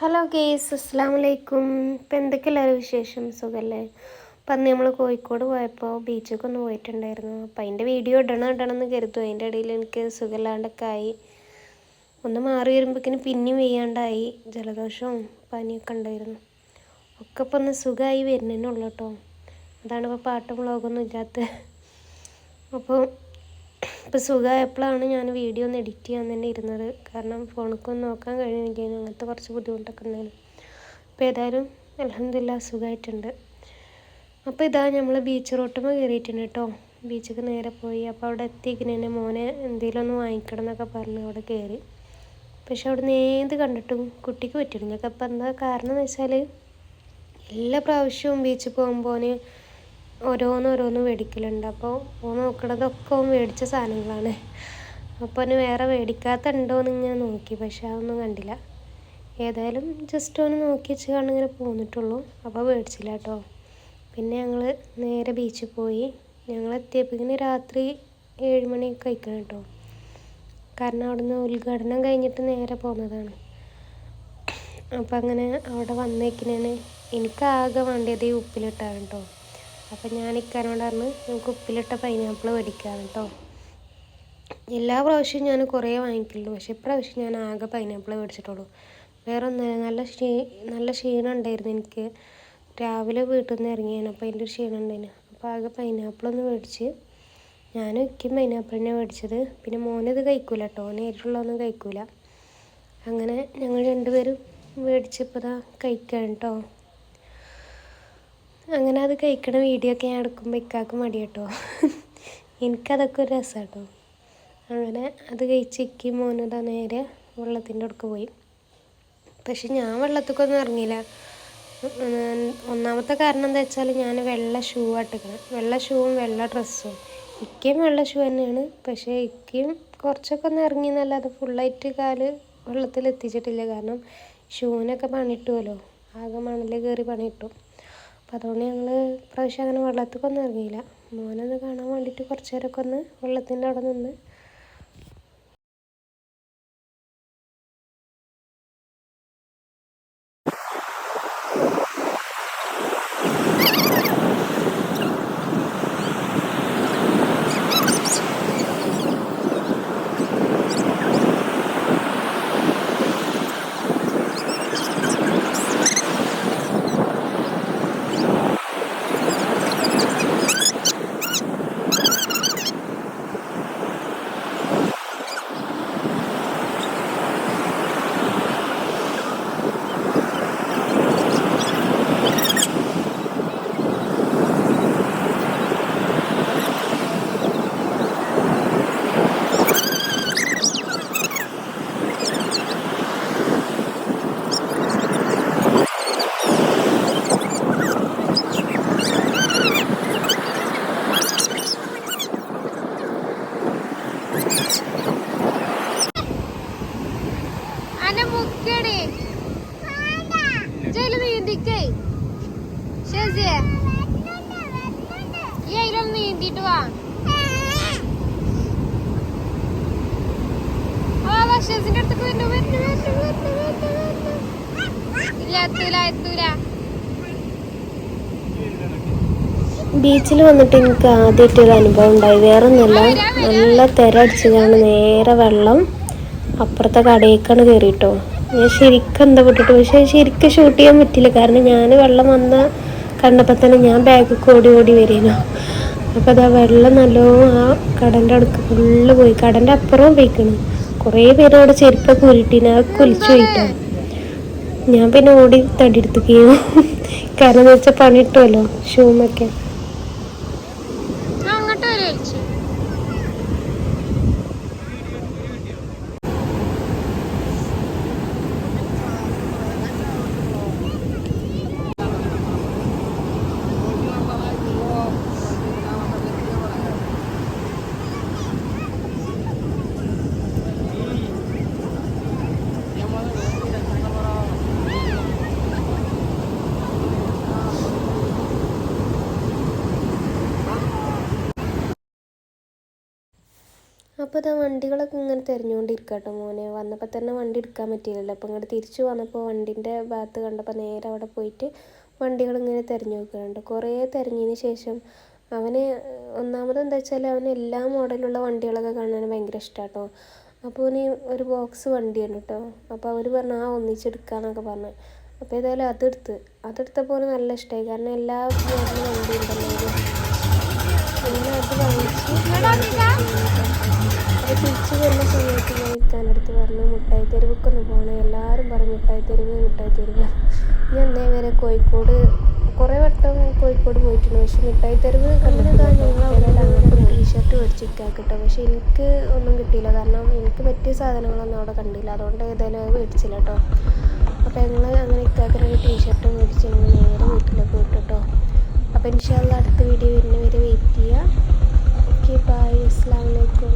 Hello guys അസ്സാം വലൈക്കും ഇപ്പം എന്തൊക്കെയല്ല വിശേഷം? സുഖമല്ലേ അപ്പം അന്ന് നമ്മൾ കോഴിക്കോട് പോയപ്പോൾ ബീച്ചൊക്കെ ഒന്ന് പോയിട്ടുണ്ടായിരുന്നു. അപ്പം അതിന്റെ വീഡിയോ ഇടണം ഇടണം എന്ന് കരുതും. അതിന്റെ ഇടയിൽ എനിക്ക് സുഖമില്ലാണ്ടൊക്കെ ആയി ഒന്ന് മാറി വരുമ്പോഴേക്കിന് പിന്നെയും വെയ്യാണ്ടായി. ജലദോഷവും പനിയൊക്കെ ഉണ്ടായിരുന്നു. ഒക്കെ ഇപ്പം ഒന്ന് സുഖമായി വരുന്നതിനുള്ളൂ കേട്ടോ. അതാണ് ഇപ്പോൾ പാട്ടും വ്ളോഗൊന്നും ഇല്ലാത്ത അപ്പോൾ ഇപ്പോൾ സുഖമായപ്പോഴാണ് ഞാൻ വീഡിയോ ഒന്ന് എഡിറ്റ് ചെയ്യാൻ തന്നെ ഇരുന്നത്. കാരണം ഫോണിക്കൊന്ന് നോക്കാൻ കഴിഞ്ഞില്ല അങ്ങനത്തെ കുറച്ച് ബുദ്ധിമുട്ടൊക്കെ ഉണ്ടായിരുന്നു. അപ്പോൾ ഏതായാലും അലഹമില്ല സുഖമായിട്ടുണ്ട്. അപ്പോൾ ഇതാ നമ്മൾ ബീച്ച് റോട്ടുമ്പോൾ കയറിയിട്ടുണ്ട് കേട്ടോ. ബീച്ചിക്ക് നേരെ പോയി. അപ്പോൾ അവിടെ എത്തിക്കുന്നതിന് മോനെ എന്തെങ്കിലും ഒന്ന് വാങ്ങിക്കണം എന്നൊക്കെ പറഞ്ഞ് അവിടെ കയറി. പക്ഷെ അവിടെ നിന്ന് ഏത് കണ്ടിട്ടും കുട്ടിക്ക് പറ്റിയില്ല അപ്പം എന്താ കാരണം എന്ന് വെച്ചാൽ എല്ലാ പ്രാവശ്യവും ബീച്ചിൽ പോകുമ്പോൾ ഓരോന്നോരോന്ന് മേടിക്കലുണ്ട്. അപ്പോൾ ഓൻ നോക്കണതൊക്കെ ഓൻ മേടിച്ച സാധനങ്ങളാണ്. അപ്പോൾ അവന് വേറെ മേടിക്കാത്ത ഇങ്ങനെ നോക്കി. പക്ഷെ അതൊന്നും കണ്ടില്ല. ഏതായാലും ജസ്റ്റ് ഒന്ന് നോക്കി വെച്ച് കണ്ടിങ്ങനെ പോന്നിട്ടുള്ളൂ. അപ്പോൾ മേടിച്ചില്ല കേട്ടോ പിന്നെ ഞങ്ങൾ നേരെ ബീച്ചിൽ പോയി. ഞങ്ങൾ എത്തിയപ്പോഴേക്കിന് രാത്രി ഏഴ് മണി കഴിക്കണം കേട്ടോ കാരണം അവിടുന്ന് ഉദ്ഘാടനം കഴിഞ്ഞിട്ട് നേരെ പോകുന്നതാണ് അപ്പം അങ്ങനെ അവിടെ വന്നേക്കിനാണ്. എനിക്കാകെ വേണ്ടിയത് ഈ ഉപ്പിലിട്ടാണ് കേട്ടോ അപ്പം ഞാൻ ഇക്കാനോട് നമുക്ക് ഉപ്പിലിട്ട പൈനാപ്പിൾ മേടിക്കാം കേട്ടോ എല്ലാ പ്രാവശ്യവും ഞാൻ കുറേ വാങ്ങിക്കുള്ളൂ പക്ഷെ ഇപ്രാവശ്യം ഞാൻ ആകെ പൈനാപ്പിൾ മേടിച്ചിട്ടുള്ളൂ. വേറെ ഒന്നും നല്ല ക്ഷീ നല്ല ക്ഷീണം ഉണ്ടായിരുന്നു എനിക്ക്. രാവിലെ വീട്ടിൽ നിന്ന് ഇറങ്ങിയാണ് അപ്പോൾ അതിന്റെ ഒരു ക്ഷീണം ഉണ്ടായിരുന്നു അപ്പോൾ ആകെ പൈനാപ്പിൾ ഒന്ന് മേടിച്ച് ഞാനും ഇക്കും പൈനാപ്പിളിനെ മേടിച്ചത്. പിന്നെ മോനത് കഴിക്കൂല കേട്ടോ നേരിട്ടുള്ളതൊന്നും കഴിക്കൂല. അങ്ങനെ ഞങ്ങൾ രണ്ടുപേരും മേടിച്ചപ്പോൾ ഇതാ കഴിക്കാൻ കേട്ടോ അങ്ങനെ അത് കഴിക്കണ വീഡിയോ ഒക്കെ ഞാൻ എടുക്കുമ്പോൾ ഇക്കാക്ക് മടി കേട്ടോ. എനിക്കതൊക്കെ ഒരു രസം കേട്ടോ അങ്ങനെ അത് കഴിച്ച് ഇക്കി മോനതാ നേരെ വെള്ളത്തിന്റെ അടുക്ക് പോയി. പക്ഷെ ഞാൻ വെള്ളത്തിക്കൊന്നും ഇറങ്ങിയില്ല. ഒന്നാമത്തെ കാരണം എന്താ വെച്ചാൽ ഞാൻ വെള്ള ഷൂ ആട്ടിക്കണം വെള്ള ഷൂവും വെള്ള ഡ്രസ്സും ഇക്കയും വെള്ള ഷൂ തന്നെയാണ്. പക്ഷേ ഇക്കയും കുറച്ചൊക്കെ ഒന്ന് ഇറങ്ങി എന്നല്ലാതെ ഫുള്ളായിട്ട് കാൽ വെള്ളത്തിൽ എത്തിച്ചിട്ടില്ല കാരണം ഷൂവിനൊക്കെ പണിയിട്ടുമല്ലോ ആകെ മണൽ കയറി പണിയിട്ടു അപ്പോൾ അതുകൊണ്ട് ഞങ്ങൾ പ്രാവശ്യം അങ്ങനെ വെള്ളത്തിക്കൊന്നും ഇറങ്ങിയില്ല. മോനൊന്ന് കാണാൻ വേണ്ടിയിട്ട് കുറച്ച് നേരമൊക്കെ ഒന്ന് വെള്ളത്തിന്റെ അവിടെ നിന്ന് അനെ മുക്കടി ജയിൽ നീന്തിക്കേ. ശരിയേ. ഈ അതിലൊന്ന് നീന്തിട്ട് വാ. ആ വർഷസിന്റെ അടുത്തേക്ക് വരുന്നു വരുന്നു വരുന്നു വരുന്നു വരുന്നു വരുന്നു ഇല്ല എത്തൂല എത്തൂല. ബീച്ചിൽ വന്നിട്ട് എനിക്ക് ആദ്യമായിട്ടൊരു അനുഭവം ഉണ്ടായി. വേറെ ഒന്നുമല്ല നല്ല തിര അടിച്ചതാണ് നേരെ വെള്ളം അപ്പുറത്തെ കടയിലേക്കാണ് കയറിയിട്ടോ ഞാൻ ശരിക്കും എന്താ പെട്ടിട്ട് പക്ഷേ ശരിക്കും ഷൂട്ട് ചെയ്യാൻ പറ്റില്ല കാരണം ഞാൻ വെള്ളം വന്ന കണ്ടപ്പോൾ തന്നെ ഞാൻ ബാഗ് ഓടി ഓടി വരുന്നു അപ്പോൾ അതാ വെള്ളം നല്ലോണം ആ കടന്റെ അടുക്ക് ഫുള്ള് പോയി. കടന്റെ അപ്പുറവും പോയിക്കണു. കുറേ പേര് അവിടെ ചെരുപ്പൊക്കെ ഉരുട്ടിന്. ആ കുലിച്ചു പോയിട്ടോ. ഞാൻ പിന്നെ ഓടി തടിയെടുത്തു കാരണം എന്ന് വെച്ചാൽ പണിയിട്ടുമല്ലോ ഷൂമൊക്കെ അപ്പോൾ ഇതാ വണ്ടികളൊക്കെ ഇങ്ങനെ തിരഞ്ഞുകൊണ്ടിരിക്കുക കേട്ടോ മോനെ. വന്നപ്പോൾ തന്നെ വണ്ടി എടുക്കാൻ പറ്റിയില്ലല്ലോ. അപ്പോൾ ഇങ്ങോട്ട് തിരിച്ചു വന്നപ്പോൾ വണ്ടിന്റെ ഭാഗത്ത് കണ്ടപ്പോൾ നേരെ അവിടെ പോയിട്ട് വണ്ടികളിങ്ങനെ തിരഞ്ഞു നോക്കുന്നുണ്ട്. കുറേ തിരഞ്ഞതിന് ശേഷം അവന് ഒന്നാമത് എന്താ വെച്ചാൽ അവന് എല്ലാ മോഡലുള്ള വണ്ടികളൊക്കെ കാണാൻ ഭയങ്കര ഇഷ്ടമാണ് കേട്ടോ അപ്പോൾ ഇനി ഒരു ബോക്സ് വണ്ടിയാണ് കേട്ടോ അപ്പോൾ അവർ പറഞ്ഞു ആ ഒന്നിച്ചെടുക്കാന്നൊക്കെ പറഞ്ഞു. അപ്പോൾ ഏതായാലും അതെടുത്ത് അതെടുത്തപ്പോൾ നല്ല ഇഷ്ടമായി കാരണം എല്ലാ മോഡലും വണ്ടി ഉണ്ടല്ലോ അത് വാങ്ങിച്ച് തിരിച്ചു വരുന്ന സമയത്ത് ഞാൻ ഇക്കാനടുത്ത് പറഞ്ഞു മുട്ടായി തെരുവുക്കൊന്ന് പോകണം എല്ലാവരും പറഞ്ഞു മിഠായി തെരുവ് മിഠായി തെരുവ്. ഞാൻ ഇന്നേ വരെ കോഴിക്കോട് കുറേ വട്ടം കോഴിക്കോട് പോയിട്ടുണ്ട്. പക്ഷേ മിഠായി തെരുവ് കണ്ടിട്ടാണ് ടീഷർട്ട് മേടിച്ചിരിക്കുക കേട്ടോ പക്ഷേ എനിക്ക് ഒന്നും കിട്ടിയില്ല. കാരണം എനിക്ക് പറ്റിയ സാധനങ്ങളൊന്നും അവിടെ കണ്ടില്ല. അതുകൊണ്ട് ഏതായാലും മേടിച്ചില്ല കേട്ടോ അപ്പോൾ ഞങ്ങൾ അങ്ങനെ ഇക്കാക്കരൊരു ടീഷർട്ട് മേടിച്ച് ഞങ്ങൾ നേരെ വീട്ടിലേക്ക് വിട്ടു കേട്ടോ അപ്പം ഇൻഷാല്ല അടുത്ത വീഡിയോ വരുന്നവരെ വെയിറ്റ് ചെയ്യുക ഓക്കെ ബൈ അസ്സാം വലൈക്കും